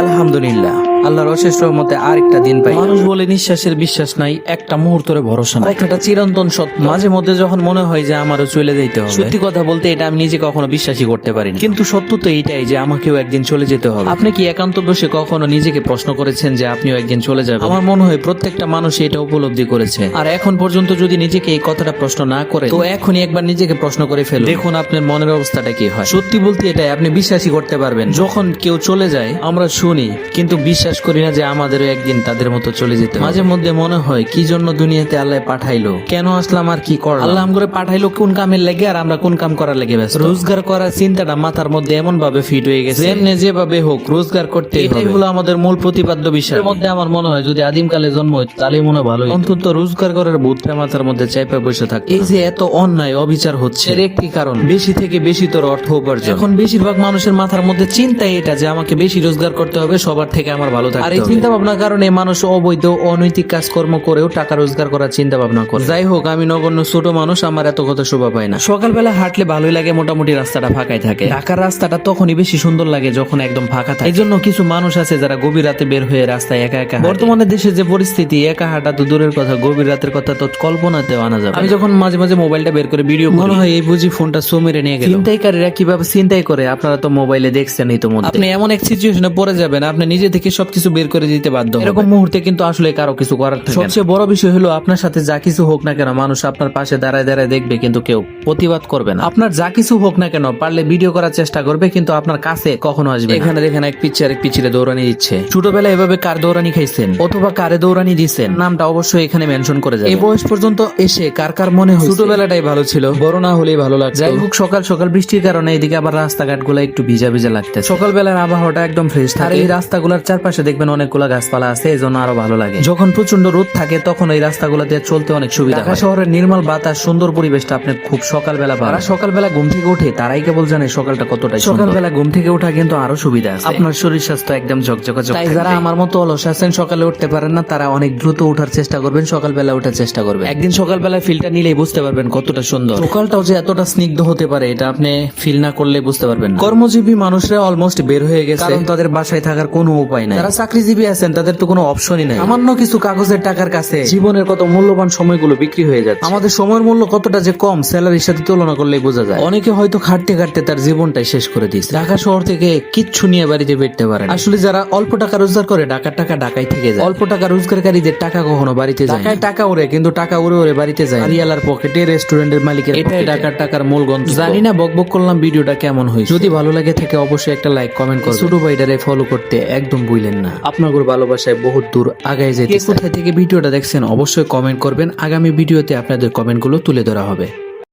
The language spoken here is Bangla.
আলহামদুলিল্লাহ। আল্লাহর অশেষ রহমতে আরেকটা দিন পাই। মানুষ বলে নিঃশ্বাসের বিশ্বাস নাই একটা মুহূর্তের ভরসা নাই। কথাটা চিরন্তন সত্য। মাঝে মধ্যে যখন মনে হয় যে আমারও চলে যেতে হবে সত্যি কথা বলতে এটা আমি নিজে কখনো বিশ্বাসই করতে পারি কিন্তু সত্য তো এইটাই যে আমাকেও একদিন চলে যেতে হবে। আপনি কি একান্ত বসে কখনো নিজেকে প্রশ্ন করেছেন যে আপনিও একদিন চলে যাবেন? আমার মনে হয় প্রত্যেকটা মানুষ এটা উপলব্ধি করেছে। আর এখন পর্যন্ত যদি নিজেকে এই কথাটা প্রশ্ন না করে তো এখনই একবার নিজেকে প্রশ্ন করে ফেলুন। দেখুন আপনার মনের অবস্থাটা কি হয়। সত্যি বলতে এটাই আপনি বিশ্বাসই করতে পারবেন যখন কেউ চলে যায় আমরা শুনি কিন্তু বিশ্বাস করি না যে আমাদেরও একদিন তাদের মতো চলে যেতে মাঝে মধ্যে মনে হয় কি জন্য দুনিয়াতে আল্লাহ পাঠাইলো? কেন আসলাম আর কি করলাম? আল্লাহ করে পাঠাইলো কোন কামের লেগে আর আমরা কোন কাম করার লেগে ব্যস্ত? রোজগার করার চিন্তাটা মাথার মধ্যে এমন ভাবে ফিট হয়ে গেছে। যেমনে যেভাবে হোক রোজগার করতে এটাই হলো আমাদের মূল প্রতিপাদ্য বিষয়। এর মধ্যে আমার মনে হয় যদি আদিমকালে জন্ম হইতো তাহলে মনে ভালো। অন্তত রোজগার করার বুথটা মাথার মধ্যে চাইপা বসে থাকে এই যে এত অন্যায় অবিচার হচ্ছে এর একটি কারণ বেশি থেকে বেশি তোর অর্থ উপার্জন। এখন বেশিরভাগ মানুষের মাথার মধ্যে চিন্তাই এটা যে আমাকে বেশি রোজগার করতে হবে সবার থেকে আমার ভালো থাকতে আর এই চিন্তা ভাবনার কারণে মানুষ অবৈধ অনৈতিক কাজকর্ম করেও টাকা রোজগার করার চিন্তা ভাবনা করে। যাই হোক আমি নগণ্য ছোট মানুষ আমার এত কথা শোভা পায় না। সকালবেলা হাঁটলে ভালোই লাগে মোটামুটি রাস্তাটা ফাঁকাই থাকে। ঢাকার রাস্তাটা তখনই বেশি সুন্দর লাগে যখন একদম ফাঁকা থাকে। এই জন্য কিছু মানুষ আছে যারা গভীর রাতে বের হয়ে রাস্তায় একা একা। বর্তমানে দেশে যে পরিস্থিতি একা হাঁটা তো দূরের কথা গভীর রাতের কথা তো কল্পনাতেও আনা যাবে আমি যখন মাঝে মাঝে মোবাইলটা বের করে ভিডিও মনে হয় এই বুঝি ফোনটা সো মেরে নিয়ে গেল। ছিনতাইকারীরা কীভাবে চিন্তাই করে আপনারা তো মোবাইলে দেখছেন এই তো আপনি এমন এক সিচুয়েশনে পড়ে যাবেন আপনি নিজে থেকে সবকিছু বের করে দিতে বাধ্য এরকম মুহূর্তে কিন্তু আসলে কারও কিছু করার থাকে সবচেয়ে বড় বিষয় হলো আপনার সাথে যা কিছু হোক না কেন মানুষ আপনার পাশে দাঁড়ায় দাঁড়ায় দেখবে কিন্তু কেউ প্রতিবাদ করবে না। আপনার যা কিছু হোক না কেন পারলে ভিডিও করার চেষ্টা করবে কিন্তু আপনার কাছে কখনো আসবে এখানে দেখেন এক পিচ্ছে আরেক পিছিয়ে দৌড়ানি দিচ্ছে। ছোটবেলায় এভাবে কার দৌড়ানি খাইছেন? অথবা কারে দৌড়ানি দিচ্ছেন নামটা অবশ্যই এখানে মেনশন করে যাবে। এই বয়স পর্যন্ত এসে কার কার মনে হয় ছোটবেলাটাই ভালো ছিল বড় না হলেই ভালো লাগছে যাই হোক সকাল সকাল বৃষ্টির কারণে এদিকে আবার রাস্তাঘাটগুলো একটু ভিজা ভিজা লাগছে সকালবেলার আবহাওয়াটা একদম ফ্রেশ থাকে আর এই রাস্তাগুলোর চারপাশে দেখবেন অনেকগুলো গাছপালা আছে এই জন্য আরও ভালো লাগে। যখন প্রচণ্ড রোদ থাকে তখন এই রাস্তাগুলো দিয়ে চলতে অনেক সুবিধা ঢাকা শহরের নির্মল বাতাস সুন্দর পরিবেশটা আপনি খুব সকালবেলা পাবেন। যারা সকালবেলা ঘুম থেকে উঠে তারাই কেবল জানে সকালটা কতটা সকালবেলা ঘুম থেকে ওঠা কিন্তু আরও সুবিধা আছে। আপনার শরীর স্বাস্থ্য একদম ঝকঝকা তাই যারা আমার মতো অলস আছেন সকালে উঠতে পারেন না তারা অনেক দ্রুত ওঠার চেষ্টা করবেন সকালবেলা ওঠার চেষ্টা করবেন। একদিন সকালবেলা ফিলটা নিলেই বুঝতে পারবেন কতটা সুন্দর। সকালটাও যে এতটা স্নিগ্ধ হতে পারে এটা আপনি ফিল না করলে বুঝতে পারবেন কর্মজীবী মানুষরা অলমোস্ট বের হয়ে গেছে। কারণ তাদের বাসায় থাকার কোনো উপায় নাই। যারা চাকরিজীবী আছেন তাদের তো কোনো অপশনই নাই। সামান্য কিছু কাগজের টাকার কাছে জীবনের কত মূল্যবান সময়গুলো বিক্রি হয়ে যাচ্ছে। আমাদের সময়ের মূল্য কতটা যে কম স্যালারির সাথে তুলনা করলে বোঝা যায়। অনেকে হয়তো খাটতে খাটতে তার জীবনটাই শেষ করে দিয়েছে। ঢাকা শহর থেকে কিচ্ছু নিয়ে বাড়িতে ফিরতে পারে আসলে যারা অল্প টাকা রোজগার করে ঢাকার টাকা ঢাকায় থেকে যায়। অল্প টাকা রোজগারকারীদের টাকা কখনো বাড়িতে যায় ঢাকায় টাকা উড়ে কিন্তু টাকা উড়ে উড়ে বাড়িতে যায় আরিয়ালার পকেটে রেস্টুরেন্টের মালিকের এটাই ঢাকার টাকার মূল গন্তব্য। জানি না বকবক করলাম ভিডিওটা কেমন হয়েছে। যদি ভালো লাগে থেকে অবশ্যই একটা লাইক কমেন্ট করুন ছোট ভাইডারে ফলো করতে একদম ভুলেন না। আপনার ভালোবাসায় বহুত দূর আগায় যেতে কোথায় থেকে ভিডিওটা দেখছেন অবশ্যই কমেন্ট করবেন। আগামী ভিডিওতে আপনাদের কমেন্টগুলো তুলে ধরা হবে।